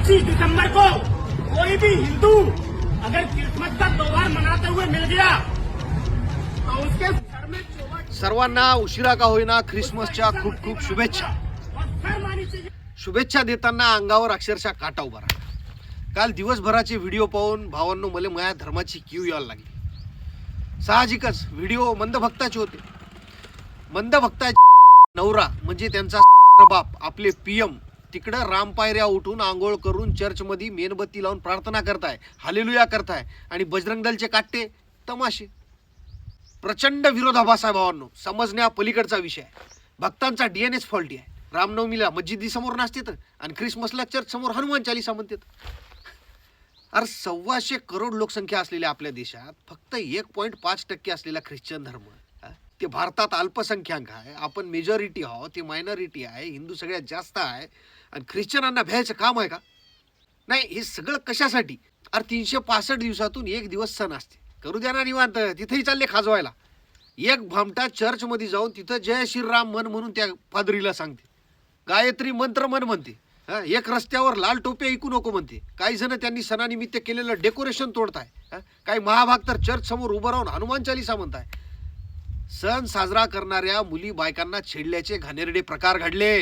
पच्चीस दिसंबर को कोई भी हिंदू अगर क्रिसमस का त्योहार मनाते हुए मिल गया तो उसके सर में सर्वांना उशिरा का होईना ख्रिसमसच्या खूप खूप शुभेच्छा. शुभेच्छा देताना अंगावर अक्षरशः काटा उभा राहिला काल दिवसभराचे व्हिडिओ पाहून भावांनो मला माझ्या धर्माची क्यू यायला लागली. साहजिकच व्हिडिओ मंदभक्ताचे होते. मंदभक्ताचे नवरा म्हणजे त्यांचा बाप आपले पीएम तिकडं रामपायऱ्या उठून आंघोळ करून चर्चमध्ये मेणबत्ती लावून प्रार्थना करताय हालेलुया करताय आणि बजरंग दलचे काट्टे तमाशे. प्रचंड विरोधाभास आहे भावांनो समजण्या पलीकडचा विषय आहे. भक्तांचा डीएनएस फॉल्टी आहे. रामनवमीला मस्जिदी समोर नाचते तर आणि ख्रिसमसला चर्च समोर हनुमान चालिसा म्हणतात. अरे सव्वाशे करोड लोकसंख्या असलेल्या आपल्या देशात फक्त एक पॉईंट पाच टक्के असलेला ख्रिश्चन धर्म ते भारतात अल्पसंख्याक आहे. आपण मेजॉरिटी आहो ते मायनॉरिटी आहे हिंदू सगळ्यात जास्त आहे. आणि ख्रिश्चनांना भ्यायचं काम आहे का? नाही हे सगळं कशासाठी? अरे तीनशे पासष्ट दिवसातून एक दिवस सण असते. करू द्या ना निवांत तिथेही चालले खाजवायला. एक भामटा चर्चमध्ये जाऊन तिथं जय श्रीराम मन म्हणून त्या पादरीला सांगते. गायत्री मंत्र मन म्हणते. एक रस्त्यावर लाल टोपे ऐकू नको म्हणते. काही जण त्यांनी सणानिमित्त केलेलं डेकोरेशन तोडताय. काही महाभाग तर चर्च समोर उभं राहून हनुमान चालिसा म्हणताय. सण साजरा करणाऱ्या मुली बायकांना छेडल्याचे घाणेरडे प्रकार घडले.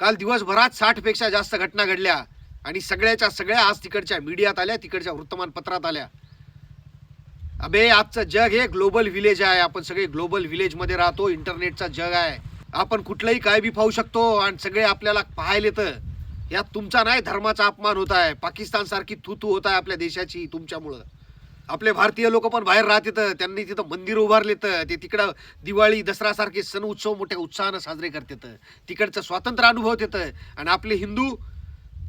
काल दिवसभरात साठपेक्षा जास्त घटना घडल्या आणि सगळ्याच्या सगळ्या आज तिकडच्या मीडियात आल्या तिकडच्या वृत्तमानपत्रात आल्या. अबे आजचं जग हे ग्लोबल विलेज आहे. आपण सगळे ग्लोबल विलेजमध्ये राहतो इंटरनेटचा जग आहे. आपण कुठलंही काय बी पाहू शकतो आणि सगळे आपल्याला पाहायला तर यात तुमचा नाही धर्माचा अपमान होत आहे. पाकिस्तान सारखी थू होत आहे आपल्या देशाची तुमच्यामुळं. आपले भारतीय लोक पण बाहेर राहत येतं त्यांनी तिथं मंदिर उभारलेत. ते तिकडं दिवाळी दसरा सारखे सण उत्सव मोठ्या उत्साहानं साजरे करतात. तिकडचं स्वातंत्र्य अनुभवत येतं आणि आपले हिंदू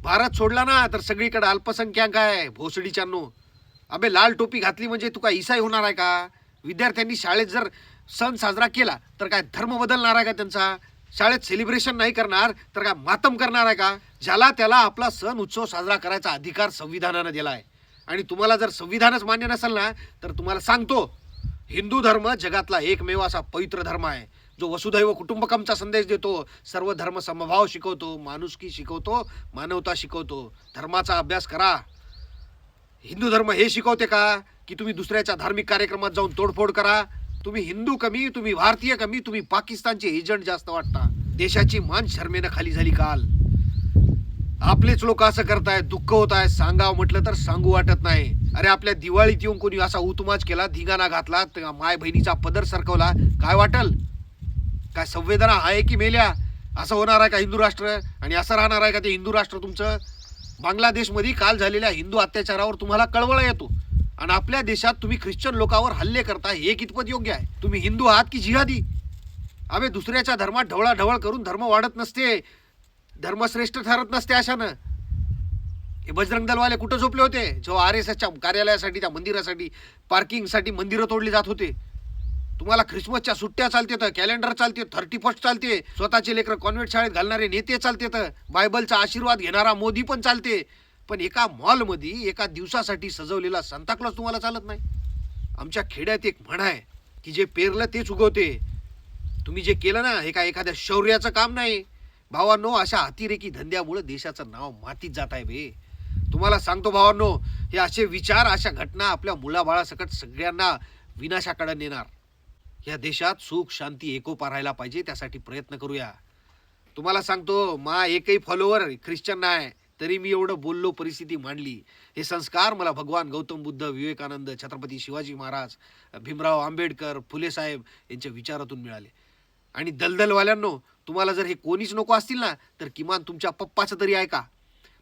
भारत सोडला ना तर सगळीकडे अल्पसंख्याक आहे. भोसडीच्यांनो अबे लाल टोपी घातली म्हणजे तू काय ईसाई होणार आहे का? विद्यार्थ्यांनी शाळेत जर सण साजरा केला तर काय धर्म बदलणार आहे का त्यांचा? शाळेत सेलिब्रेशन नाही करणार तर काय मातम करणार आहे का? ज्याला त्याला आपला सण उत्सव साजरा करायचा अधिकार संविधानानं दिला आहे आणि तुम्हाला जर संविधानच मान्य नसेल ना तर तुम्हाला सांगतो हिंदू धर्म जगातला एकमेव असा पवित्र धर्म आहे. जो वसुधैव कुटुंबकमचा संदेश देतो सर्व धर्म समभाव शिकवतो माणुसकी शिकवतो मानवता शिकवतो. धर्माचा अभ्यास करा. हिंदू धर्म हे शिकवते का की तुम्ही दुसऱ्याच्या धार्मिक कार्यक्रमात जाऊन तोडफोड करा? तुम्ही हिंदू कमी तुम्ही भारतीय कमी तुम्ही पाकिस्तानचे एजंट जास्त वाटता. देशाची मान शर्मेनं खाली झाली काल. आपलेच लोक असं करतायत दुःख होत आहे सांगावं म्हटलं तर सांगू वाटत नाही. अरे आपल्या दिवाळीत येऊन कोणी असा उतमाज केला धिंगाणा घातला तर माय बहिणीचा पदर सरकवला काय वाटल? काय संवेदना आहे की मेल्या? असं होणार आहे का हिंदू राष्ट्र? आणि असं राहणार आहे का ते हिंदू राष्ट्र तुमचं? बांगलादेशमध्ये काल झालेल्या हिंदू अत्याचारावर तुम्हाला कळवळा येतो. आणि आपल्या देशात तुम्ही ख्रिश्चन लोकांवर हल्ले करता हे कितपत योग्य आहे? तुम्ही हिंदू आहात की जिहादी? अबे दुसऱ्याच्या धर्मात ढवळाढवळ करून धर्म वाढत नसते. धर्मश्रेष्ठ ठरत नसते अशानं. हे बजरंग दलवाले कुठं झोपले होते? जेव्हा आर एस एसच्या कार्यालयासाठी त्या मंदिरासाठी पार्किंगसाठी मंदिरं तोडली जात होते. तुम्हाला ख्रिसमसच्या सुट्ट्या चालते तर कॅलेंडर चालते थर्टी फर्स्ट चालते स्वतःचे लेकर कॉन्व्हेंट शाळेत घालणारे नेते चालते तर बायबलचा आशीर्वाद घेणारा मोदी पण चालते. पण एका मॉलमध्ये एका दिवसासाठी सजवलेला सांताक्लॉज तुम्हाला चालत नाही. आमच्या खेड्यात एक म्हण आहे की जे पेरलं तेच उगवते. तुम्ही जे केलं ना हे काय एखाद्या शौर्याचं काम नाही. भावांनो अशा अतिरेकी धंद्यामुळे देशाचं नाव मातीत जात आहे बे. तुम्हाला सांगतो भावांनो हे असे विचार अशा घटना आपल्या मुलाबाळासकट सगळ्यांना विनाशाकडे नेणार. या देशात सुख शांती एकोपा राहायला पाहिजे त्यासाठी प्रयत्न करूया. तुम्हाला सांगतो मा एकही फॉलोवर ख्रिश्चन नाही तरी मी एवढं बोललो परिस्थिती मांडली. हे संस्कार मला भगवान गौतम बुद्ध विवेकानंद छत्रपती शिवाजी महाराज भीमराव आंबेडकर फुले साहेब यांच्या विचारातून मिळाले. आणि दलदलवाल्यांनो तुम्हाला जर हे कोणीच नको असतील ना तर किमान तुमच्या पप्पाचं तरी ऐका.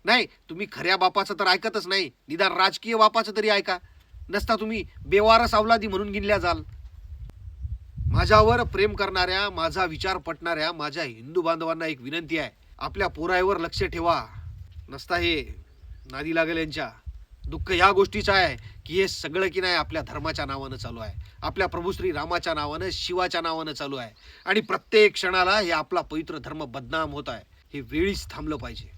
नाही तुम्ही खऱ्या बापाचं तर ऐकतच नाही निदान राजकीय बापाचं तरी ऐका. नसता तुम्ही बेवारस अवलादी म्हणून गिनल्या जाल. माझ्यावर प्रेम करणाऱ्या माझा विचार पटणाऱ्या माझ्या हिंदू बांधवांना एक विनंती आहे. आपल्या पोराईवर लक्ष ठेवा. नसता हे नादी लागेल यांच्या. दुःख ह्या गोष्टीचं आहे की हे सगळं की नाही आपल्या धर्माच्या नावानं चालू आहे. आपल्या प्रभू श्री रामाच्या नावानं शिवाच्या नावानं चालू आहे. आणि प्रत्येक क्षणाला हे आपला पवित्र धर्म बदनाम होत आहे. हे वेळीच थांबलं पाहिजे.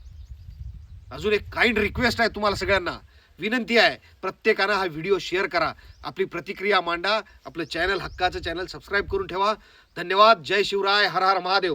अजून एक काइंड रिक्वेस्ट आहे तुम्हाला सगळ्यांना. विनंती आहे प्रत्येकानं हा व्हिडिओ शेअर करा. आपली प्रतिक्रिया मांडा. आपलं चॅनल हक्काचं चॅनल सबस्क्राईब करून ठेवा. धन्यवाद. जय शिवराय. हर हर महादेव.